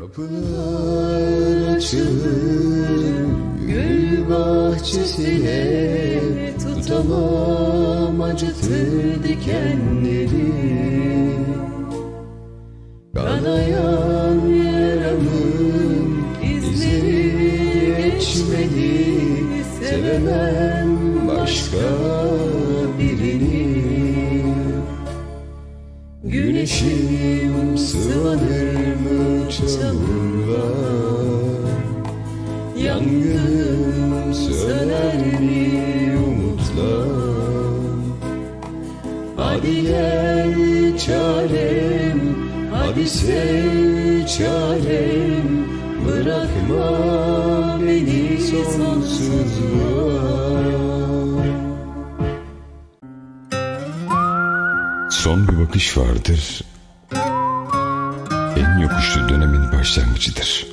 Kapılar açılır gül bahçesine Tutamam acıtır dikenleri Kanayan yaramın izleri geçmedi Sevemem başka birini. Güneşim sıvanır çamurla Yangınım söner mi umutla Hadi gel çarem Hadi sev çarem. Bırakma beni sonsuzluğa. Son bir bakış vardır. Yokuşlu dönemin başlangıcıdır.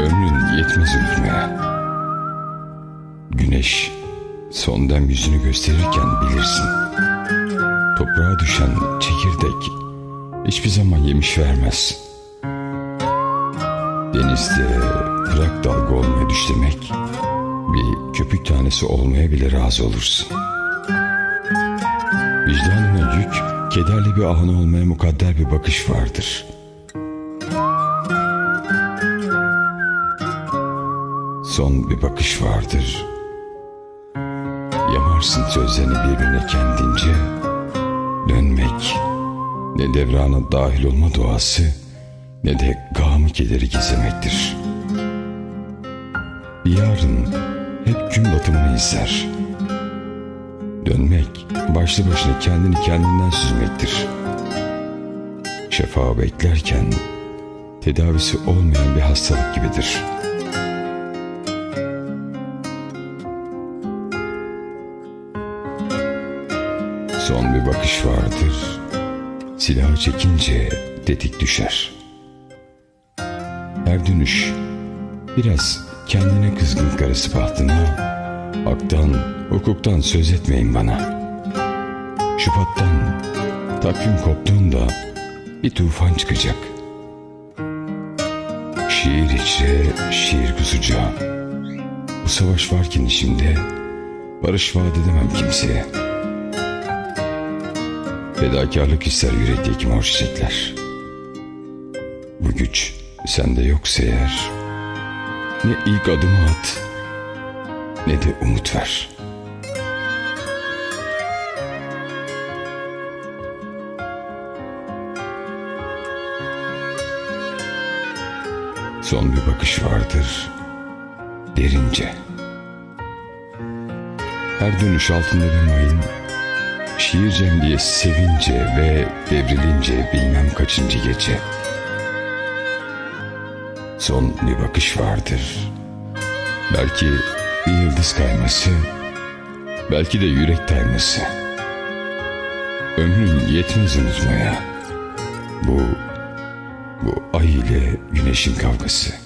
Ömrün yetmez unutmaya. Güneş son dem yüzünü gösterirken bilirsin. Toprağa düşen çekirdek hiçbir zaman yemiş vermez. Denizde bırak dalga olmaya düşlemek, bir köpük tanesi olmaya bile razı olursun. Vicdanına yük, kederli bir ahın olmaya mukadder bir bakış vardır. Son bir bakış vardır. Yamarsın sözlerini birbirine kendince. Dönmek, ne devrana dahil olma duası, ne de gamı kederi gizlemektir. Yarın hep gün batımını izler. Dönmek başlı başına kendini kendinden süzmektir. Şefa beklerken tedavisi olmayan bir hastalık gibidir. Son bir bakış vardır. Silahı çekince tetik düşer. Her dönüş biraz kendine kızgın karısı bahtına Haktan, hukuktan söz etmeyin bana. Şubat'tan takvim koptuğunda bir tufan çıkacak. Şiir içre, şiir kusacağım. Bu savaş varken içimde barış vaat edemem kimseye. Fedakarlık ister yürekteki mor çiçekler. Bu güç sende yoksa eğer ne ilk adımı at ne de umut ver. Son bir bakış vardır, derince. Her dönüş altında bir mayın, şiircem diye sevince ve devrilince bilmem kaçıncı gece. Son bir bakış vardır, belki bir yıldız kayması, belki de yürek kayması. Ömrün yetmez unutmaya. Bu, bu ay ile güneşin kavgası.